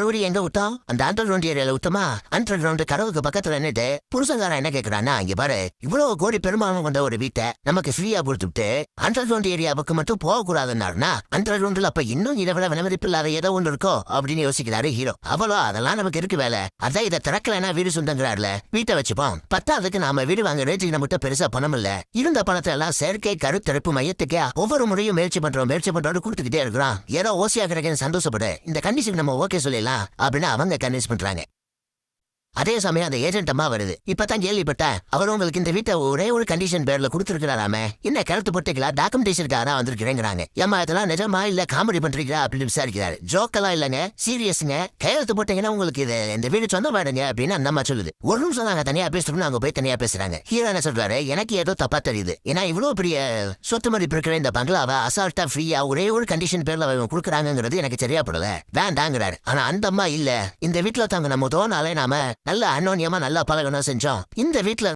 மறுபடியும் எங்க விட்டோம் அந்த அண்டர் கிரவுண்ட் ஏரியால விட்டோமா அண்டர் கிரவுண்ட் கதவுக்கு பக்கத்துல நின்னுட்டு புருஷங்காரன் என்ன கேக்குறான்னா இங்க பாரு இவ்வளவு கோடி பெருமானம் கொண்ட ஒரு வீட்டை நமக்கு ஃப்ரீயா கொடுத்துட்டு அண்டர் கிரவுண்ட் ஏரியா பக்கம் மட்டும் போக கூடாதுன்னாருனா அண்டர் கிரவுண்ட்ல அப்ப இன்னும் இதை விட வினமதிப்பு இல்லாத ஏதோ ஒன்று இருக்கோ அப்படின்னு யோசிக்கிறாரு ஹீரோ அவ்வளோ அதெல்லாம் நமக்கு இருக்கு வேலை? அதான் இதை திறக்கலன்னா வீடு சொந்தங்கிறாருல வீட்டை வச்சுப்போம். பத்தாவதுக்கு நாம வீடு வாங்க ரேட்டுக்கு நம்மகிட்ட பெருசா பணம் இல்ல. இருந்த பணத்தை எல்லாம் செயற்கை கருத்தரப்பு மையத்துக்கு ஒவ்வொரு முறையும் முயற்சி பண்றோம் முயற்சி பண்றோம் கொடுத்துக்கிட்டே இருக்கிறோம் ஏதோ ஓசியா கிடைக்குன்னு சந்தோஷப்படு. இந்த கண்டிஷன் நம்ம ஓகே சொல்லிடலாம். அப்படின்னு அவங்க கன்வின்ஸ் பண்றாங்க. அதே சமயம் அந்த ஏஜென்ட் அம்மா வருது. இப்பதான் கேள்விப்பட்டேன். அவர் உங்களுக்கு இந்த வீட்டை ஒரே ஒரு கண்டிஷன் பேர்ல கொடுத்துருக்கிறாராமே. என்ன கருத்து போட்டுங்களா டாக்குமெண்டேஷனுக்காரா வந்திருக்கிறேங்கிறாங்க. ஏமா இதெல்லாம் நிஜமா இல்ல காமெடி பண்றீங்களா? அப்படின்னு விசாரிக்கிறாரு. ஜோக்கெல்லாம் இல்லைங்க. சீரியஸ்ங்க கையெழுத்து போட்டீங்கன்னா உங்களுக்கு இது இந்த வீடு சொந்த பாடுங்க அப்படின்னு அந்த அம்மா சொல்லுது. ஒரு நிமிஷம் நாங்க தனியா பேசுறோம்னு அங்க போய் தனியா பேசுறாங்க. ஹீரோ என்ன சொல்றாரு? எனக்கு ஏதோ தப்பா தெரியுது. ஏன்னா இவ்வளவு பெரிய சொத்து மதிப்பு இருக்கிற இந்த பங்களாவை அசால்ட்டா ஃப்ரீயா ஒரே ஒரு கண்டிஷன் பேர்ல அவங்க கொடுக்குறாங்கிறது எனக்கு சரியா படல வேண்டாங்கிறாரு. ஆனா அந்த அம்மா இல்ல. இந்த வீட்டுல தாங்க நம்ம தோணாலே நாம நல்ல அன்னோன்யமா நல்லா பழகணும் செஞ்சோம். இந்த வீட்டுல